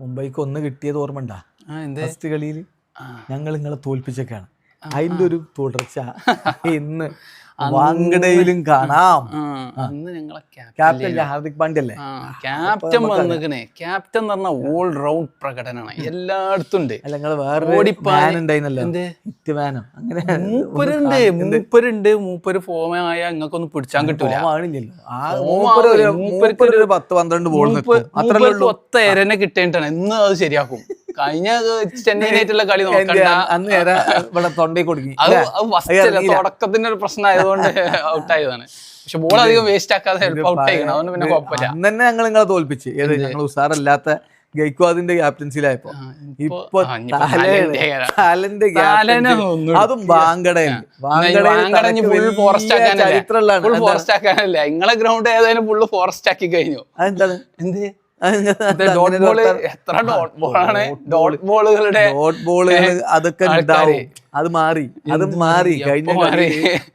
മുംബൈക്ക് ഒന്ന് കിട്ടിയത് ഓർമ്മ ഉണ്ടാ ഫസ്റ്റ് കളിയിൽ. ഞങ്ങൾ നിങ്ങളെ തോൽപ്പിച്ചൊക്കെയാണ്. അതിന്റെ ഒരു തുടർച്ച ഇന്ന് വാങ്കടയിലും കാണാം. അന്ന് ഞങ്ങളെ ക്യാപ്റ്റൻ ഹാർദിക് പാണ്ഡ്യ അല്ലേ ക്യാപ്റ്റൻ വന്നിക്കണേ. ക്യാപ്റ്റൻ എന്ന് പറഞ്ഞ ഓൾ റൗണ്ട് പ്രകടനമാണ്. എല്ലായിടത്തും ഉണ്ട്. അല്ല നിങ്ങൾ വേറെ മൂപ്പരുണ്ട് മൂപ്പരുണ്ട്. മൂപ്പര് ഫോമായ നിങ്ങൾക്കൊന്നും പിടിച്ചാൻ കിട്ടൂല. ഫോം മൂപ്പര് പത്ത് പന്ത്രണ്ട് ബോൾ അത്ര നിൽക്കും. അത്രല്ലേ ഉള്ളൂ. ഒത്ത എരനെ കിട്ടേണ്ടാണ് ഇന്ന് അത് ശരിയാക്കും. കഴിഞ്ഞ ചെന്നൈനായിട്ടുള്ള കളി നോക്കണ്ട. അന്ന് നേരെ ഇവിടെ തൊണ്ടയിൽ കൊടുക്കി. അത് തുടക്കത്തിന്റെ ഒരു പ്രശ്നം ആയതുകൊണ്ട് ഔട്ട് ആയതാണ്. പക്ഷെ ബോൾ അധികം വേസ്റ്റ് ആക്കാതെ ഔട്ട് ആയിക്കണം അതുകൊണ്ട് പിന്നെ കുഴപ്പമില്ല. അന്ന് തന്നെ ഞങ്ങൾ നിങ്ങളെ തോൽപ്പിച്ച്. ഏത് ഞങ്ങൾ ഉസാറല്ലാത്ത ഗൈക്വാദിന്റെ ക്യാപ്റ്റൻസിലായപ്പോ ഇപ്പൊ അതും ഫുൾ ഫോറസ്റ്റ് ആക്കാനല്ലേ? നിങ്ങളെ ഗ്രൗണ്ട് ഏതായാലും ഫുള്ള് ഫോറസ്റ്റ് ആക്കി കഴിഞ്ഞു. അതെന്താണ്? എന്ത്? ഡോട്ട് ബോൾ എത്ര ഡോട്ട് ബോളാണ് ഡോട്ട് ബോളുകളുടെ ഡോട്ട് ബോളുകൾ അതൊക്കെ ഉണ്ടാവും അത് മാറി അത് മാറി. കഴിഞ്ഞ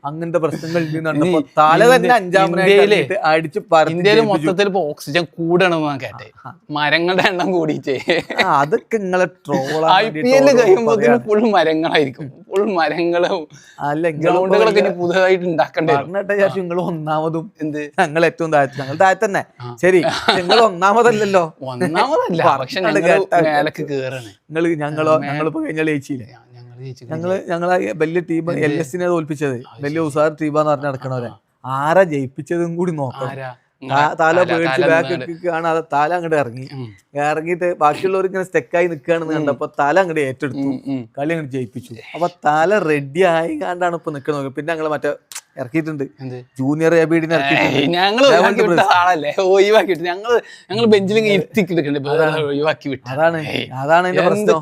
അങ്ങനത്തെ പ്രശ്നങ്ങൾ തല തന്നെ അഞ്ചാമനായിട്ട് അടിച്ച് ഇന്ത്യയിൽ മൊത്തത്തിൽ ഇപ്പൊ ഓക്സിജൻ കൂടണമെന്ന് കേട്ടെ. മരങ്ങളുടെ എണ്ണം കൂടിയിട്ടേ. അതൊക്കെ നിങ്ങളെ ഐ പി എൽ കഴിയുമ്പോ ഫുൾ മരങ്ങളായിരിക്കും. ഫുൾ മരങ്ങളും അല്ല ഗ്രൗണ്ടുകളൊക്കെ ഇനി പുതുതായിട്ട് ഉണ്ടാക്കേണ്ടി പറഞ്ഞിട്ട് ശേഷം നിങ്ങൾ ഒന്നാമതും എന്ത്? ഞങ്ങൾ ഏറ്റവും താഴത്ത്. ഞങ്ങൾ താഴെ തന്നെ. ശരി നിങ്ങൾ ഒന്നാമതല്ലല്ലോ. ഒന്നാമതല്ല പക്ഷെ ഞങ്ങൾ മേലക്ക് കേറാണ്. നിങ്ങൾ ഞങ്ങളോ ഞങ്ങളിപ്പോ കഴിഞ്ഞ ജയിച്ചു ഞങ്ങൾ ഞങ്ങളെ വലിയ ടീം എൽ എസിനെ തോൽപ്പിച്ചത്. വലിയ ഉസാർ ടീമാന്ന് പറഞ്ഞ് നടക്കണവരെ ആരാ ജയിപ്പിച്ചതും കൂടി നോക്കാം താല പേടിച്ച് ബാക്ക്. കാണാതെ താല അങ്ങോട്ട് ഇറങ്ങി. ഇറങ്ങിട്ട് ഇറങ്ങിയിട്ട് ബാക്കിയുള്ളവർ ഇങ്ങനെ സ്റ്റെക്കായി നിൽക്കുകയാണെന്ന് കണ്ടപ്പോ തല അങ്ങോട്ട് ഏറ്റെടുത്തു. കളി അങ്ങോട്ട് ജയിപ്പിച്ചു. അപ്പൊ തല റെഡി ആയി കണ്ടാണ് ഇപ്പൊ നിൽക്കുന്നത് പിന്നെ ഞങ്ങൾ മറ്റേ ഇറക്കിയിട്ടുണ്ട്. ജൂനിയർ എബിഡിനെ ഇറക്കിയിട്ടുണ്ട്. ഞങ്ങൾ ഞങ്ങൾ ബെഞ്ചിൽ അതാണ്. അതാണ്. എന്റെ പ്രശ്നം.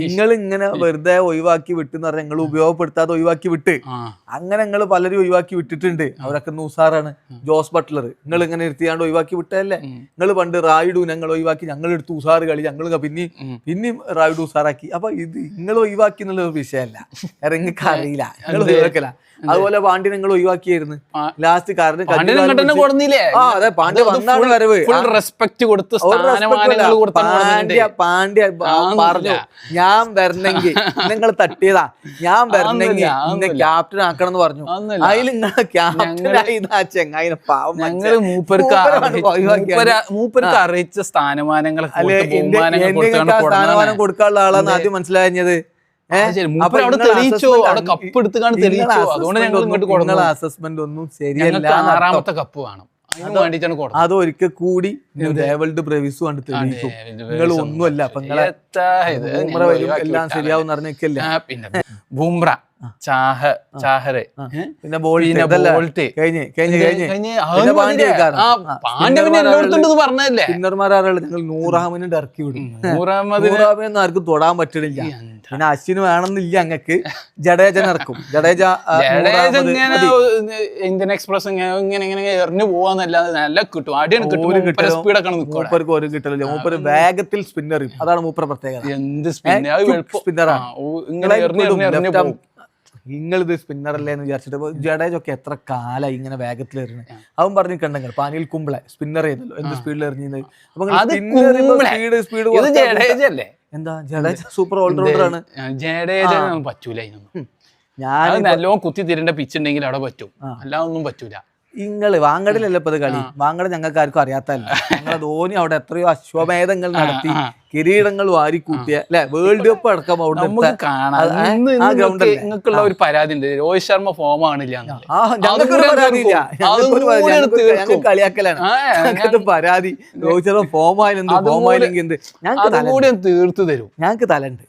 നിങ്ങൾ ഇങ്ങനെ വെറുതെ ഒഴിവാക്കി വിട്ടെന്ന് പറഞ്ഞാൽ നിങ്ങൾ ഉപയോഗപ്പെടുത്താതെ ഒഴിവാക്കി വിട്ട്. അങ്ങനെ നിങ്ങൾ പലരും ഒഴിവാക്കി വിട്ടിട്ടുണ്ട്. അവരൊക്കെ നൂസാറാണ്. ജോസ് ബട്ട്ലർ നിങ്ങൾ ഇങ്ങനെ ഇരുത്തിയാണ്ട് ഒഴിവാക്കി വിട്ടതല്ലേ? നിങ്ങൾ പണ്ട് റായിഡു ഞങ്ങൾ ഒഴിവാക്കി ഞങ്ങൾ എടുത്ത് ഉസാറ് കളി. ഞങ്ങൾ പിന്നെ. പിന്നെയും റായിഡു ഉസാറാക്കി. അപ്പൊ ഇത് നിങ്ങൾ ഒഴിവാക്കി എന്നുള്ള ഒരു വിഷയമല്ല നിങ്ങൾക്ക് അറിയില്ല. നിങ്ങൾ ഒഴിവാക്കല. അതുപോലെ പാണ്ഡ്യ നിങ്ങൾ ഒഴിവാക്കിയായിരുന്നു. ലാസ്റ്റ് കാരണം അതെ. പാണ്ഡ്യ വന്നാണ് വരവ്. റെസ്പെക്ട് കൊടുത്ത് പാണ്ഡ്യ പാണ്ഡ്യ പറഞ്ഞു. ഞാൻ വരണമെങ്കിൽ നിങ്ങൾ തട്ടിയതാ. ഞാൻ വരണമെങ്കിൽ ഇന്നെ ക്യാപ്റ്റൻ ആക്കണം എന്ന് പറഞ്ഞു. അതിൽ നിങ്ങളെ ക്യാപ്റ്റനായി ചെങ്ങായിനെ പാവം ഞങ്ങൾ മൂപ്പർക്ക് മൂപ്പർക്ക് അറിയിച്ച സ്ഥാനമാനങ്ങൾ സ്ഥാനമാനം കൊടുക്കാനുള്ള ആളാന്ന് ആദ്യം മനസ്സിലായത് അസസ്മെന്റ് ഒന്നും ശരിയല്ല ആറാമത്തെ കപ്പ് വേണം. അത് ഒരിക്കൽ കൂടി വേൾഡ് പ്രവിസ് കണ്ട് തെളിയിക്കും നിങ്ങൾ ഒന്നുമല്ല അപ്പൊ നിങ്ങളെ എല്ലാം ശരിയാവും അറിഞ്ഞേക്കല്ലേ പിന്നെ ബൂംബ്ര ചാഹ ചാഹറെ. പിന്നെ ബോളിനെ ബോൾട്ട്. കഴിഞ്ഞ് കഴിഞ്ഞ് കഴിഞ്ഞ് നൂറാമിനെ ഇറക്കി വിടും. നൂറാമത് നൂറാമിനൊന്നും ആർക്കും തൊടാൻ പറ്റണില്ല. പിന്നെ അശ്വിന് വേണമെന്നില്ല അങ്ങക്ക് ജഡേജൻ ഇറക്കും. ജഡേജ ആ, ജഡേജ ഇങ്ങനെ ഇന്ത്യൻ എക്സ്പ്രസ് ഇങ്ങനെ എറിഞ്ഞു പോവാന്നല്ലാതെ നല്ല കിട്ടും. അടിയാണ് കിട്ടും. സ്പീഡൊക്കെ മൂപ്പർക്ക് ഒരു കിട്ടലില്ല. മൂപ്പര് വേഗത്തിൽ സ്പിന്നർ അതാണ് മൂപ്പര പ്രത്യേകത. എന്ത് സ്പിന്നർ സ്പിന്നറാണ് ആ, സ്പിന്നറല്ലേ എന്ന് വിചാരിച്ചിട്ട് ജഡേജൊക്കെ ജഡേജ് ഒക്കെ എത്ര കാലായി ഇങ്ങനെ വേഗത്തിൽ എറിഞ്ഞത് അവൻ പറഞ്ഞു കണ്ടെങ്കിൽ പാനിൽ കുമ്പിളെ സ്പിന്നർ ചെയ്തല്ലോ. എന്ത് സ്പീഡിൽ എറിഞ്ഞത് അപ്പൊ സ്പീഡ് സ്പീഡ് ജഡേജ അല്ലേ? എന്താ? ജഡേജ സൂപ്പർ ഓൾറൗണ്ടർ ആണ്. ജഡേജ പറ്റൂല ഞാൻ നല്ലോണം കുത്തി തിരണ്ട പിച്ച് ഉണ്ടെങ്കിൽ അവിടെ പറ്റും. അല്ലാതൊന്നും പറ്റൂല. ഇങ്ങൾ വാങ്ങടിലല്ല ഇപ്പൊ ഇത് കളി? വാങ്ങട ഞങ്ങൾക്ക് ആർക്കും അറിയാത്തല്ല ഞങ്ങളെ ധോനി അവിടെ എത്രയോ അശ്വമേധങ്ങൾ നടത്തി കിരീടങ്ങൾ വാരിക്കൂട്ടിയ അല്ലെ? വേൾഡ് കപ്പ് അടക്കം അവിടെ? നിങ്ങൾക്കുള്ള ഒരു പരാതി ഉണ്ട്. രോഹിത് ശർമ്മ ഫോം ആണില്ല. ഞങ്ങൾക്ക് കളിയാക്കലാണ്. പരാതി. രോഹിത് ശർമ്മ ഫോം ആയാലും ഫോം ആയാലും ആയില്ലെങ്കിൽ എന്ത്? ഞങ്ങൾക്ക് തീർത്തു തരും. ഞങ്ങൾക്ക് തലണ്ട്